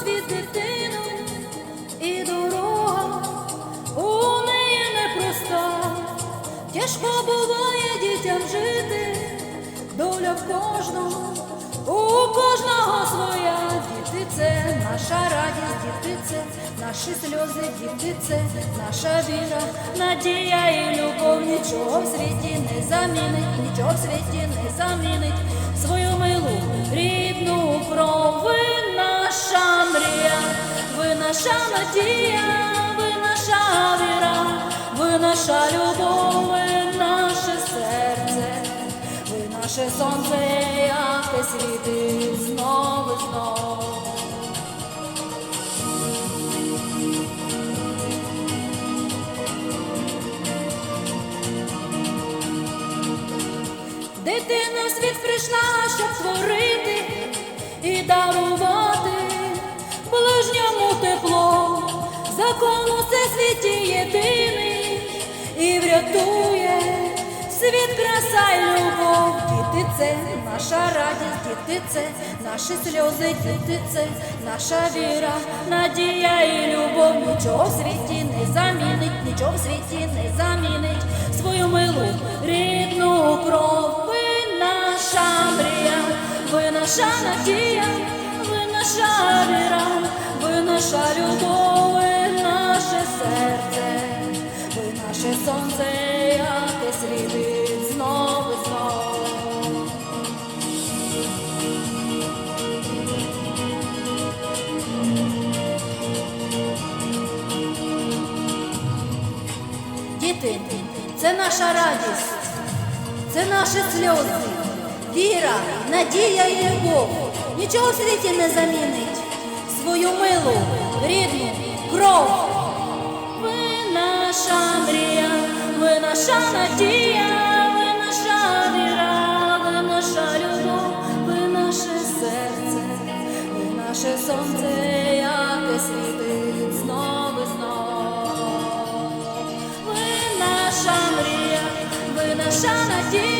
світ дитину, і дорога у неї непроста. Тяжко буває дітям жити, доля в кожного, у кожного своя. Діти це наша радість, діти це наші сльози, діти це наша віра, надія і любов. Нічого в світі не замінить, нічого в світі не замінить свою наша надія, ви наша віра, ви наша любов, ви наше серце, ви наше сонце, яке світить знову знову. Дитина світ прийшла, щоб творити і дарувати світ, краса й любов. Діти це наша радість, діти це наші сльози, діти це наша віра, надія і любов. Нічого в світі не замінить, нічого в світі не замінить свою милу рідну кров. Ви наша мрія, ви наша надія, ви наша віра, ви наша любов, ви наше серце, ви наше сонце, Діти, це наша радість, це наші сльози, віра, надія і любов. Нічого в світі не замінить. Свою милу, рідну кров. Ви наша мрія, ви наша надія, наша надія.